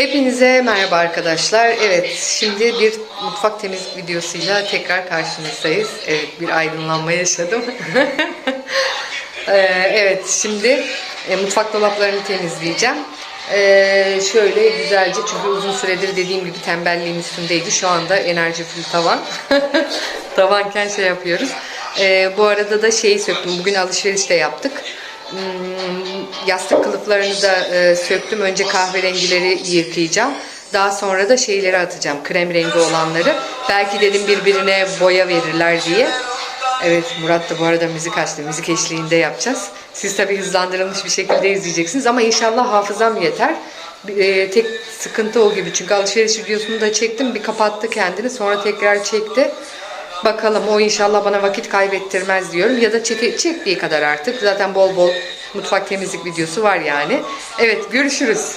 Hepinize merhaba arkadaşlar. Evet, şimdi bir mutfak temizlik videosuyla tekrar karşınızdayız. Evet, bir aydınlanma yaşadım. Ee, evet, şimdi e, mutfak dolaplarını temizleyeceğim. Ee, şöyle güzelce çünkü uzun süredir dediğim gibi tembelliğin üstündeydi. Şu anda enerji full tavan. Tavanken şey yapıyoruz. Ee, bu arada da şeyi söktüm. Bugün alışveriş de yaptık. Hmm, yastık kılıflarını da e, söktüm. Önce kahverengileri yıkayacağım. Daha sonra da şeyleri atacağım. Krem rengi olanları. Belki dedim birbirine boya verirler diye. Evet Murat da bu arada müzik açtı. Müzik eşliğinde yapacağız. Siz tabii hızlandırılmış bir şekilde izleyeceksiniz ama inşallah hafızam yeter. E, tek sıkıntı o gibi. Çünkü alışveriş videosunu da çektim. Bir kapattı kendini. Sonra tekrar çekti. Bakalım o inşallah bana vakit kaybettirmez diyorum. Ya da çeke, çektiği kadar artık. Zaten bol bol mutfak temizlik videosu var yani. Evet görüşürüz.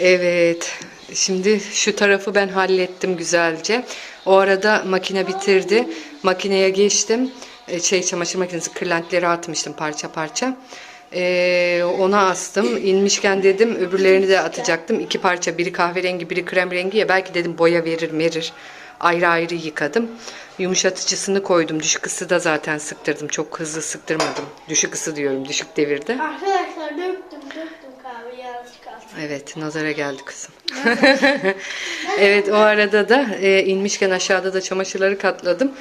Evet. Şimdi şu tarafı ben hallettim güzelce. O arada makine bitirdi. Makineye geçtim. E, Şey çamaşır makinesi kırlentleri atmıştım parça parça. Ee, ona astım. İnmişken dedim öbürlerini de atacaktım. İki parça biri kahverengi biri krem rengi ya belki dedim boya verir verir. Ayrı ayrı yıkadım. Yumuşatıcısını koydum. Düşük ısı da zaten sıktırdım. Çok hızlı sıktırmadım. Düşük ısı diyorum düşük devirde. Arkadaşlar döktüm döktüm kahveyi azıcık aldım. Evet, nazara geldi kızım. evet, o arada da e, inmişken aşağıda da çamaşırları katladım.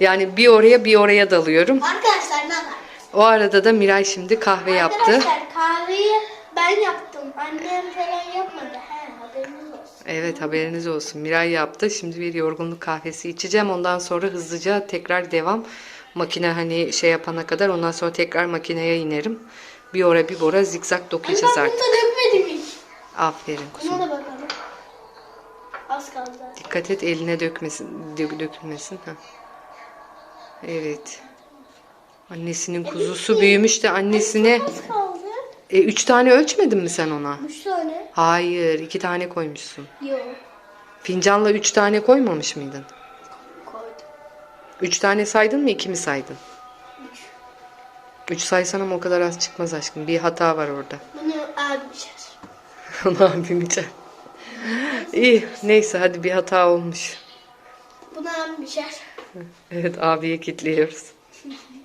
Yani bir oraya bir oraya dalıyorum. Arkadaşlar ne var? O arada da Miray şimdi kahve yaptı. Arkadaşlar kahveyi ben yaptım. Annem falan yapmadı. He haberiniz olsun. Evet, haberiniz olsun. Miray yaptı. Şimdi bir yorgunluk kahvesi içeceğim. Ondan sonra hızlıca tekrar devam. Makine hani şey yapana kadar ondan sonra tekrar makineye inerim. Bir ora bir bora zikzak dokuyacağız ben artık. bunu da dökmedim Aferin Buna kuzum. da bakalım. Az kaldı. Dikkat et eline dökmesin, dö- dökülmesin. Ha. Evet. Annesinin kuzusu büyümüş de annesine... Az kaldı. E, üç tane ölçmedin mi sen ona? Üç tane. Hayır, iki tane koymuşsun. Yok. Fincanla üç tane koymamış mıydın? Koydum. Üç tane saydın mı, iki mi saydın? Üç. Üç saysan ama o kadar az çıkmaz aşkım. Bir hata var orada. Bunu abim Onu abim. İyi, neyse hadi bir hata olmuş. Bunu abim içer. Evet, abiye kilitliyoruz.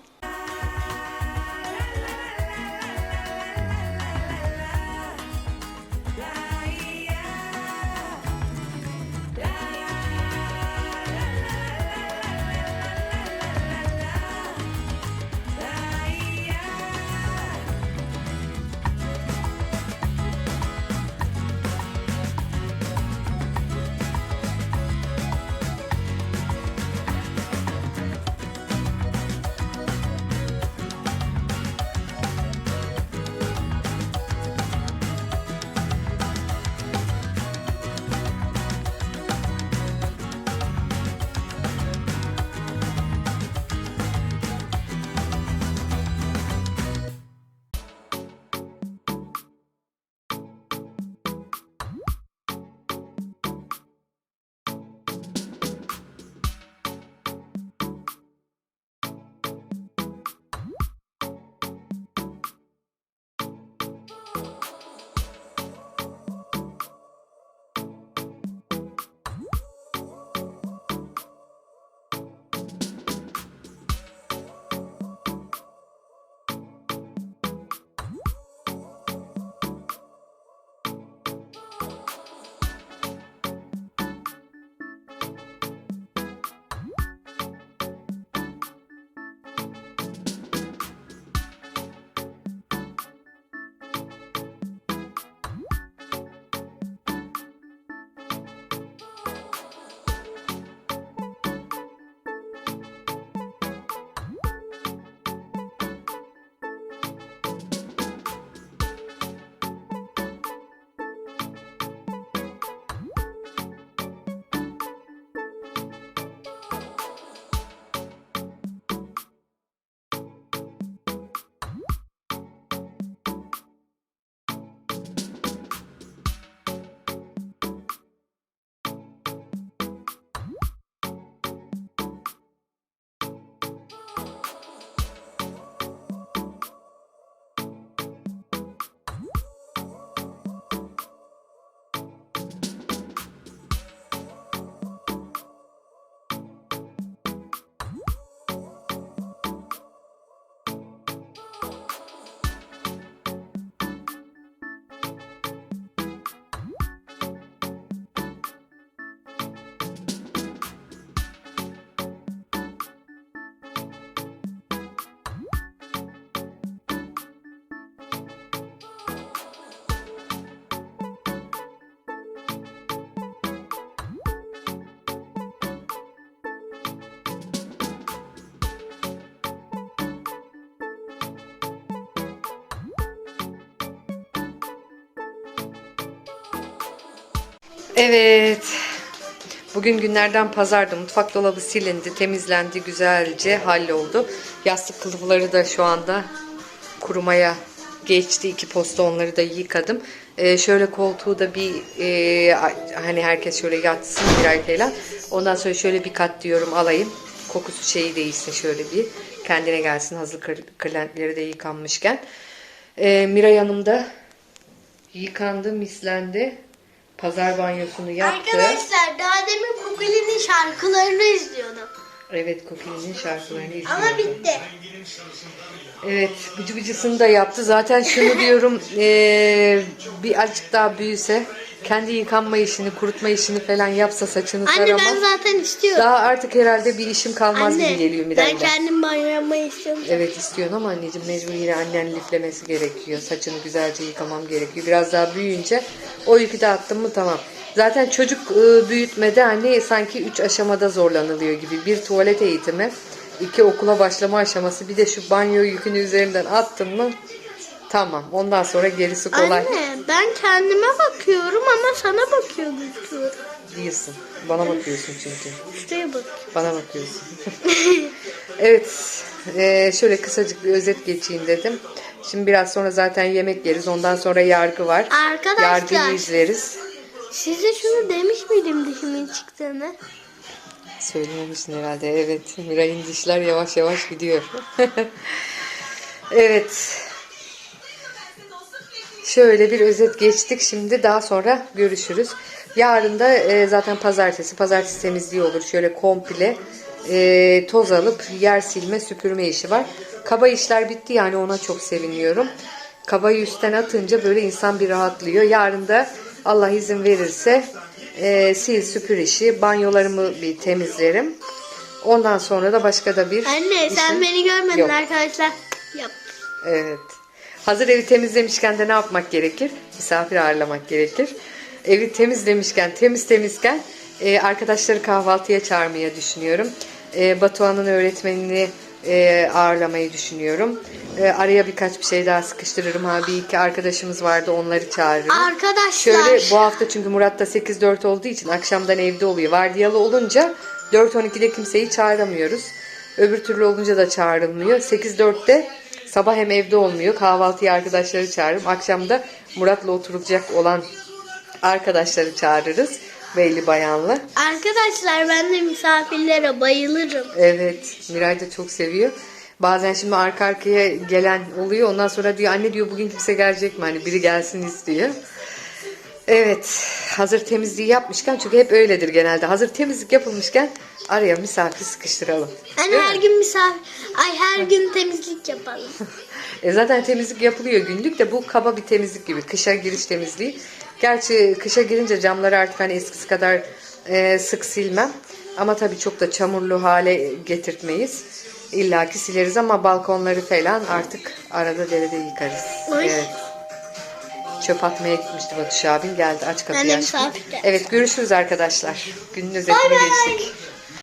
Evet. Bugün günlerden pazardı. Mutfak dolabı silindi, temizlendi, güzelce halloldu. Yastık kılıfları da şu anda kurumaya geçti. İki posta onları da yıkadım. Ee, şöyle koltuğu da bir e, hani herkes şöyle yatsın birer kere. Ondan sonra şöyle bir kat diyorum alayım. Kokusu şeyi değilsin şöyle bir. Kendine gelsin hazır kır- kırlentleri de yıkanmışken. Ee, Miray Hanım da yıkandı, mislendi. Pazar banyosunu yaptı. Arkadaşlar daha demin Kukuli'nin şarkılarını izliyordum. Evet Cookie'nin şarkılarını izliyorum. Ama bitti. Evet, bıcı bıcısını da yaptı. Zaten şunu diyorum, eee, bir azıcık daha büyüse, kendi yıkanma işini, kurutma işini falan yapsa saçını Anne taramaz. ben zaten istiyorum. Daha artık herhalde bir işim kalmaz Anne gibi geliyor ben Miray'la. kendim banyo yapmayı istiyorum. Evet istiyorsun ama anneciğim mecbur yine annen liflemesi gerekiyor. Saçını güzelce yıkamam gerekiyor. Biraz daha büyüyünce o yükü de attım mı tamam. Zaten çocuk e, büyütmede anne sanki 3 aşamada zorlanılıyor gibi. Bir tuvalet eğitimi, iki okula başlama aşaması, bir de şu banyo yükünü üzerinden attın mı tamam. Ondan sonra gerisi kolay. Anne ben kendime bakıyorum ama sana bakıyor gözüküyorum. Değilsin. Bana bakıyorsun çünkü. Şuraya bak. Bana bakıyorsun. evet. eee, şöyle kısacık bir özet geçeyim dedim. Şimdi biraz sonra zaten yemek yeriz. Ondan sonra yargı var. Arkadaşlar. Yargıyı izleriz. Size şunu demiş miydim dişimin çıktığını? Söylememişsin herhalde. Evet. Miray'ın dişler yavaş yavaş gidiyor. evet. Şöyle bir özet geçtik. Şimdi daha sonra görüşürüz. Yarın da e, zaten pazartesi. Pazartesi temizliği olur. Şöyle komple e, toz alıp yer silme, süpürme işi var. Kaba işler bitti yani ona çok seviniyorum. Kabayı üstten atınca böyle insan bir rahatlıyor. Yarın da Allah izin verirse e, sil süpür işi, banyolarımı bir temizlerim. Ondan sonra da başka da bir Anne sen işim beni görmedin yok. arkadaşlar. Yap. Evet. Hazır evi temizlemişken de ne yapmak gerekir? Misafir ağırlamak gerekir. Evi temizlemişken, temiz temizken e, arkadaşları kahvaltıya çağırmaya düşünüyorum. E, Batuhan'ın öğretmenini e, ağırlamayı düşünüyorum. E, araya birkaç bir şey daha sıkıştırırım. Ha bir iki arkadaşımız vardı onları çağırırım. Arkadaşlar. Şöyle bu hafta çünkü Murat da 8-4 olduğu için akşamdan evde oluyor. Vardiyalı olunca 4-12'de kimseyi çağıramıyoruz. Öbür türlü olunca da çağrılmıyor. 8-4'te sabah hem evde olmuyor. Kahvaltıya arkadaşları çağırırım. Akşam da Murat'la oturulacak olan arkadaşları çağırırız. Beyli bayanlı. Arkadaşlar ben de misafirlere bayılırım. Evet, Miray da çok seviyor. Bazen şimdi arka arkaya gelen oluyor. Ondan sonra diyor anne diyor bugün kimse gelecek mi? Hani biri gelsin istiyor. Evet, hazır temizliği yapmışken çünkü hep öyledir genelde. Hazır temizlik yapılmışken araya misafir sıkıştıralım. Hani her gün misafir, ay her gün temizlik yapalım. E zaten temizlik yapılıyor günlük de bu kaba bir temizlik gibi. Kışa giriş temizliği. Gerçi kışa girince camları artık hani eskisi kadar e, sık silmem. Ama tabii çok da çamurlu hale getirtmeyiz. İlla ki sileriz ama balkonları falan artık arada derede yıkarız. Oy. Evet. Çöp atmaya gitmişti Batuş abin geldi aç kapıyı. Evet görüşürüz arkadaşlar. Günün özetini Bay bay. geçtik.